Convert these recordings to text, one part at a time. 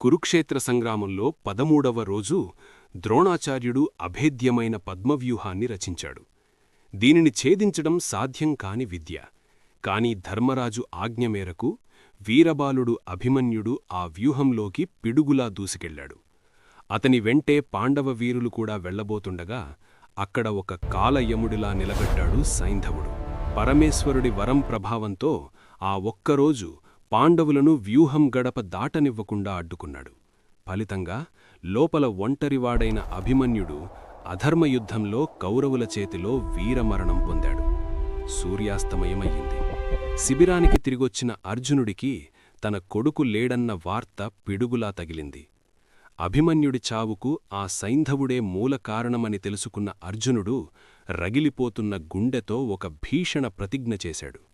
కురుక్షేత్ర సంగ్రామంలో పదమూడవ రోజు ద్రోణాచార్యుడు అభేద్యమైన పద్మవ్యూహాన్ని రచించాడు. దీనిని ఛేదించడం సాధ్యం కాని విద్య. కాని ధర్మరాజు ఆజ్ఞ మేరకు వీరబాలుడు అభిమన్యుడు ఆ వ్యూహంలోకి పిడుగులా దూసుకెళ్ళాడు అతని వెంటే పాండవ వీరులు కూడా వెళ్ళబోతుండగా అక్కడ ఒక కాలయముడిలా నిలబడ్డాడు సైంధవుడు. పరమేశ్వరుడి వరం ప్రభావంతో ఆ ఒక్కరోజు పాండవులను వ్యూహం గడప దాటనివ్వకుండా అడ్డుకున్నాడు. ఫలితంగా లోపల ఒంటరివాడైన అభిమన్యుడు అధర్మయుద్ధంలో కౌరవుల చేతిలో వీరమరణం పొందాడు. సూర్యాస్తమయమయ్యింది. శిబిరానికి తిరిగొచ్చిన అర్జునుడికి తన కొడుకు లేడన్న వార్త పిడుగులా తగిలింది. అభిమన్యుడి చావుకు ఆ సైంధవుడే మూల కారణమని తెలుసుకున్న అర్జునుడు రగిలిపోతున్న గుండెతో ఒక భీషణ ప్రతిజ్ఞ చేశాడు.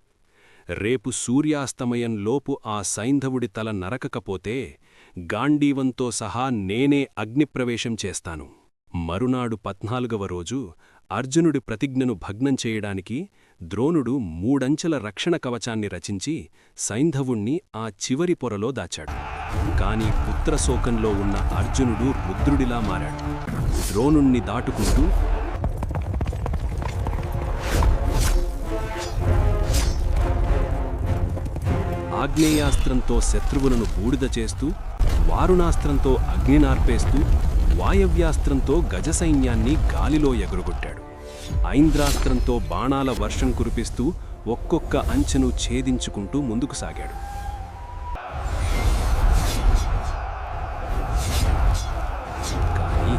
రేపు సూర్యాస్తమయంలోపు ఆ సైంధవుడి తల నరకకపోతే గాండీవంతో సహా నేనే అగ్నిప్రవేశం చేస్తాను. మరునాడు పద్నాలుగవ రోజు అర్జునుడి ప్రతిజ్ఞను భగ్నం చేయడానికి ద్రోణుడు మూడంచెల రక్షణ కవచాన్ని రచించి సైంధవుణ్ణి ఆ చివరి పొరలో దాచాడు. కాని పుత్రశోకంలో ఉన్న అర్జునుడు రుద్రుడిలా మారాడు. ద్రోణుణ్ణి దాటుకుంటూ ఆగ్నేయాస్త్రంతో శత్రువులను బూడిద చేస్తూ వారుణాస్త్రంతో అగ్ని నార్పేస్తూ వాయవ్యాస్త్రంతో గజసైన్యాన్ని గాలిలో ఎగురుగొట్టాడు. ఐంద్రాస్త్రంతో బాణాల వర్షం కురిపిస్తూ ఒక్కొక్క అంచెను ఛేదించుకుంటూ ముందుకు సాగాడు. కానీ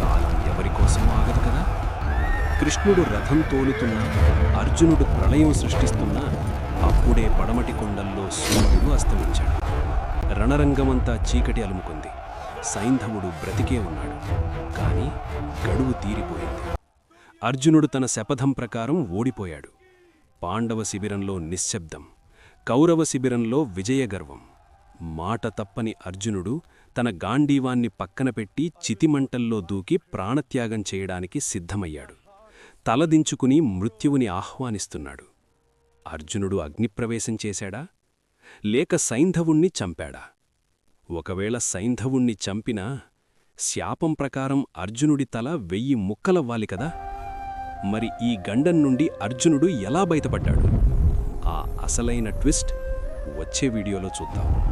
కాలం ఎవరికోసం ఆగదు కదా? కృష్ణుడు రథం తోలుతున్నా అర్జునుడు ప్రళయం సృష్టిస్తున్నా అప్పుడే పడమటి కొండల్లో సూర్యుడు అస్తమించాడు. రణరంగమంతా చీకటి అలుముకుంది. సైంధవుడు బ్రతికే ఉన్నాడు. కాని గడువు తీరిపోయింది. అర్జునుడు తన శపథం ప్రకారం ఓడిపోయాడు. పాండవ శిబిరంలో నిశ్శబ్దం. కౌరవ శిబిరంలో విజయగర్వం. మాట తప్పని అర్జునుడు తన గాంధీవాన్ని పక్కన పెట్టి చితిమంటల్లో దూకి ప్రాణత్యాగం చేయడానికి సిద్ధమయ్యాడు. తలదించుకుని మృత్యువుని ఆహ్వానిస్తున్నాడు. అర్జునుడు అగ్నిప్రవేశం చేశాడా? లేక సైంధవుణ్ణి చంపాడా? ఒకవేళ సైంధవుణ్ణి చంపినా శాపం ప్రకారం అర్జునుడి తల వెయ్యి ముక్కలవ్వాలి కదా? మరి ఈ గండం నుండి అర్జునుడు ఎలా బయటపడ్డాడు? ఆ అసలైన ట్విస్ట్ వచ్చే వీడియోలో చూద్దాం.